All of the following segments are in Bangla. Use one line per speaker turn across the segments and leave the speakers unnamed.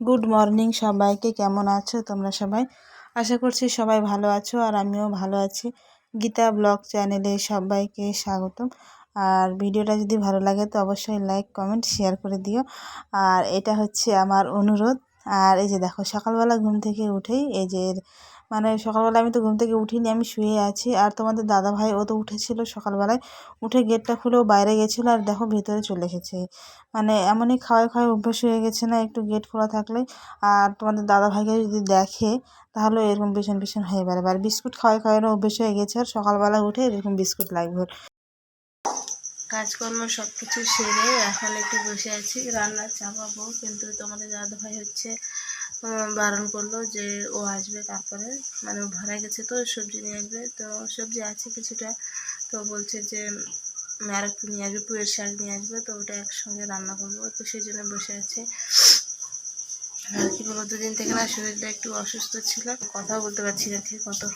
গুড মর্নিং সবাইকে, কেমন আছো তোমরা সবাই? আশা করছি সবাই ভালো আছো আর আমিও ভালো আছি। গীতা ব্লগ চ্যানেলে সবাইকে স্বাগতম। আর ভিডিওটা যদি ভালো লাগে তো অবশ্যই লাইক, কমেন্ট, শেয়ার করে দিও। আর এটা হচ্ছে আমার অনুরোধ। আর এই যে দেখো, সকালবেলা ঘুম থেকে উঠেই এই যে মানে সকালবেলা আমি তো ঘুম থেকে উঠিনি, আমি শুয়ে আছি। আর তোমাদের দাদা ভাই ও তো উঠেছিল সকালবেলায়। উঠে গেটটা খুলেও বাইরে গেছিল আর দেখো ভেতরে চলে এসেছে। মানে এমনই খাওয়াই খাওয়াই অভ্যাস হয়ে গেছে না একটু গেট খোলা থাকলে। আর তোমাদের দাদা ভাইকে যদি দেখে, তাহলে এরকম পিছন পিছন হয়ে বেড়াবে। আর বিস্কুট খাওয়াই খাওয়ানো অভ্যেস হয়ে গেছে, আর সকালবেলা উঠে এরকম বিস্কুট লাগবে। কাজকর্ম সব কিছু সেরে এখন একটু বসে আছি, রান্না চাপাবো। কিন্তু তোমাদের দাদা ভাই হচ্ছে বারণ করল যে ও আসবে তারপরে। মানে ও ভাড়া গেছে তো সবজি নিয়ে আসবে। তো সবজি আছে কিছুটা। তো বলছে যে আর একটু নিয়ে আসবে পুয়ের শাক নিয়ে আসবে। তো ওটা একসঙ্গে রান্না করব। তো সেই জন্য বসে আছে। আর কি বলব দুদিন থেকে না শরীরটা একটু অসুস্থ ছিল। কথাও বলতে পারছি না ঠিক মতো।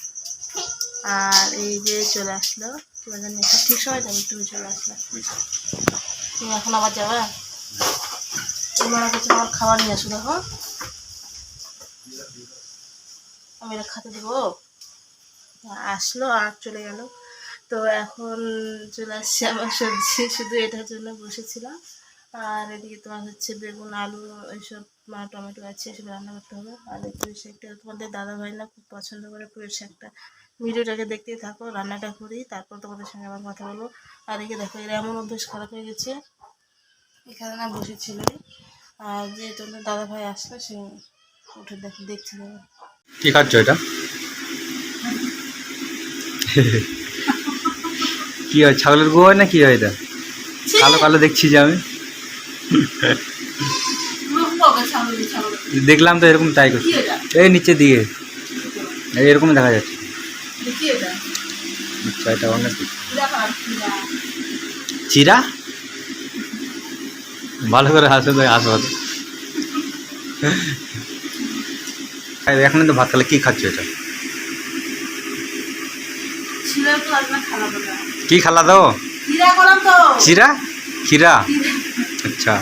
আর এই যে চলে আসলো। কি বলে জানি ঠিক সময় যাবে তুমি চলে আসলো। তুমি এখন আবার যাবে? তোমার কিছু আমার খাবার নিয়ে আসো দেখো। আমি এটা খাতে দেবো। আসলো, আর চলে গেল। তো এখন চলে আসছে আমার সবজি। শুধু এটার জন্য বসেছিলাম। আর এদিকে তোমার হচ্ছে বেগুন, আলু, এইসব মা টমেটো আছে, এসব রান্না করতে হবে। আর এই পুঁই শাকটা তোমাদের দাদা ভাই না খুব পছন্দ করে পুঁই শাকটা। ভিডিওটাকে দেখতেই থাকো, রান্নাটা করি, তারপর তোমাদের সঙ্গে আবার কথা বলব। আর এদিকে দেখো, এরা এমন অভ্যেস খারাপ হয়ে গেছে। এখানে না বসেছিল আর যে তোমাদের দাদা ভাই আসলো, সে উঠে দেখো দেখছিল
কি খাচ্ছ এটা? কি হয় ছাগলের গো হয় না কি হয় এটা? কালো কালো দেখছি যে আমি। দেখলাম তো এরকম তাই করছি। এই নিচে দিয়ে। এরকম দেখা যাচ্ছে। আচ্ছা এটা অনেক চিরা ভালো করে হাসো তো হাসো। এখন তো ভাত খেলে কি খাচ্ছ এটা? কি খালা দাও?
তো।
চিরা খিরা? আচ্ছা।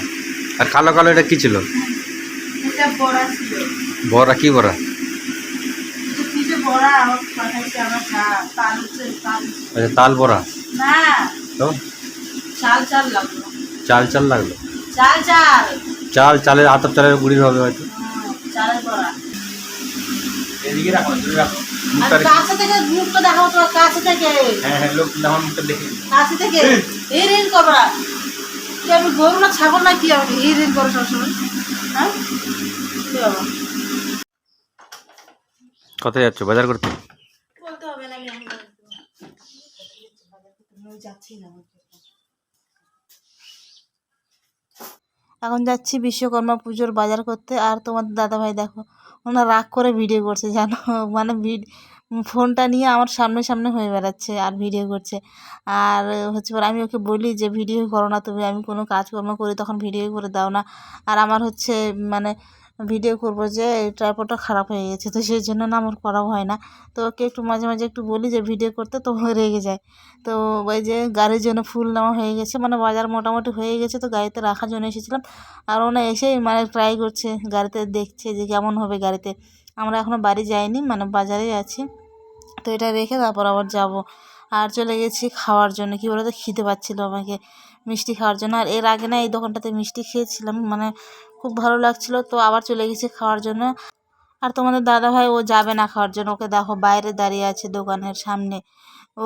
আর কালো কালো এটা কি ছিল?
বড়া
কি বড়া? আচ্ছা তাল বড়া। তো?
চাল চাল লাগল।
চাল চাল লাগল।
চাল চাল।
চাল চালের আতপ চালের গুড়ির হবে হয়তো। এদিকে রাখো দূরে রাখো।
কাছে থেকে মুখটা দেখাও তো কাছে থেকে
হ্যাঁ হ্যাঁ লোক আমার মুখটা দেখে
কাছে থেকে এই। করবা আমি গরু না ছাগল না কি আমি? এই ঋণ করো সবসময়। হ্যাঁ?
কোথায় যাচ্ছ? বাজার করতে?
বলতে হবে না আমি এখন যাচ্ছি না এখন যাচ্ছি বিশ্বকর্মা পুজোর বাজার করতে। আর তোমাদের দাদাভাই দেখো ওনার রাগ করে ভিডিও করছে, জানো? মানে ফোনটা নিয়ে আমার সামনে সামনে হয়ে বেড়াচ্ছে আর ভিডিও করছে। আর হচ্ছে পরে আমি ওকে বলি যে ভিডিও করো না তুমি, আমি কোনো কাজকর্ম করি, তখন ভিডিও করে দাও না। আর আমার হচ্ছে মানে ভিডিও করব যে ট্রাইপডটা খারাপ হয়ে গেছে, তো সেই জন্য না আমার করাও হয় না। তো ওকে একটু মাঝে মাঝে একটু বলি যে ভিডিও করতে তো রেগে যায়। তো ওই যে গাড়ির জন্য ফুল নেওয়া হয়ে গেছে মানে বাজার মোটামুটি হয়ে গেছে, তো গাড়িতে রাখার জন্য এসেছিলাম। আর ওনা এসেই মানে ট্রাই করছে, গাড়িতে দেখছে যে কেমন হবে গাড়িতে। আমরা এখনও বাড়ি যাইনি মানে বাজারেই আছি। তো এটা রেখে তারপর আবার যাব। আর চলে গেছি খাওয়ার জন্য, কী বলতো? খিদে পাচ্ছিল আমাকে। মিষ্টি খাওয়ার জন্য। আর এর আগে না এই দোকানটাতে মিষ্টি খেয়েছিলাম মানে খুব ভালো লাগছিল, তো আবার চলে গেছি খাওয়ার জন্য। আর তোমাদের দাদা ভাই ও যাবে না খাওয়ার জন্য। ওকে দেখো বাইরে দাঁড়িয়ে আছে দোকানের সামনে।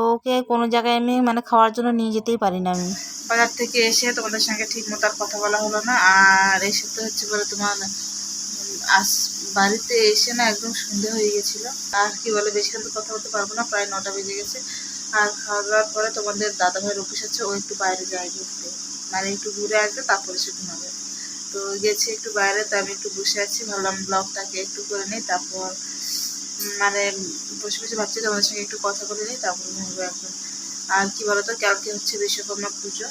ওকে কোনো জায়গায় আমি মানে খাওয়ার জন্য নিয়ে যেতেই পারি না আমি। বাজার থেকে এসে তোমাদের সঙ্গে ঠিক মতো আর কথা বলা হলো না। আর এসে তো হচ্ছে বলে তোমার আস বাড়িতে এসে না একদম সন্ধে হয়ে গেছিল। আর কি বলে তো কথা বলতে পারব না, প্রায় নটা বেজে গেছে। আর খাওয়া দাওয়ার পরে তোমাদের দাদা ভাইয়ের অফিস আছে, ও একটু বাইরে যায় ঘুরতে। মানে একটু ঘুরে আসবে, তারপরে সে ঘুমাবে। তো গেছি একটু বাইরে, তো আমি একটু বসে আছি, ভাবলাম ব্লগটাকে একটু করে নিই, তারপর মানে বসে বসে ভাবছি তোমাদের সঙ্গে একটু কথা বলে নিই, তারপর ঘুমবো এখন। আর কি বলতো, কালকে হচ্ছে বিশ্বকর্মা পুজো।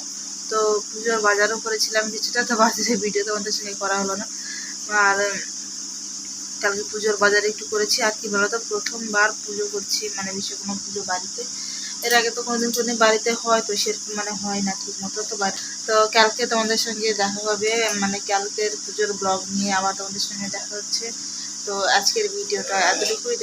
তো পুজোর বাজারও করেছিলাম কিছুটা, তো বাজারে ভিডিও তোমাদের সঙ্গে করা হলো না। আর, কালকে পুজোর বাজারে একটু করেছি। আর কি বলতো, প্রথমবার পুজো করছি মানে বিশ্বকর্মা পুজো বাড়িতে। এর আগে তো কোনোদিন কোনোদিন বাড়িতে হয় তো সেরকম মানে হয় না ঠিক মতো তো তো কালকে তোমাদের সঙ্গে দেখা হবে মানে কালকের পুজোর ব্লগ নিয়ে আবার তোমাদের সঙ্গে দেখা হচ্ছে। তো আজকের ভিডিওটা এতটুকুই।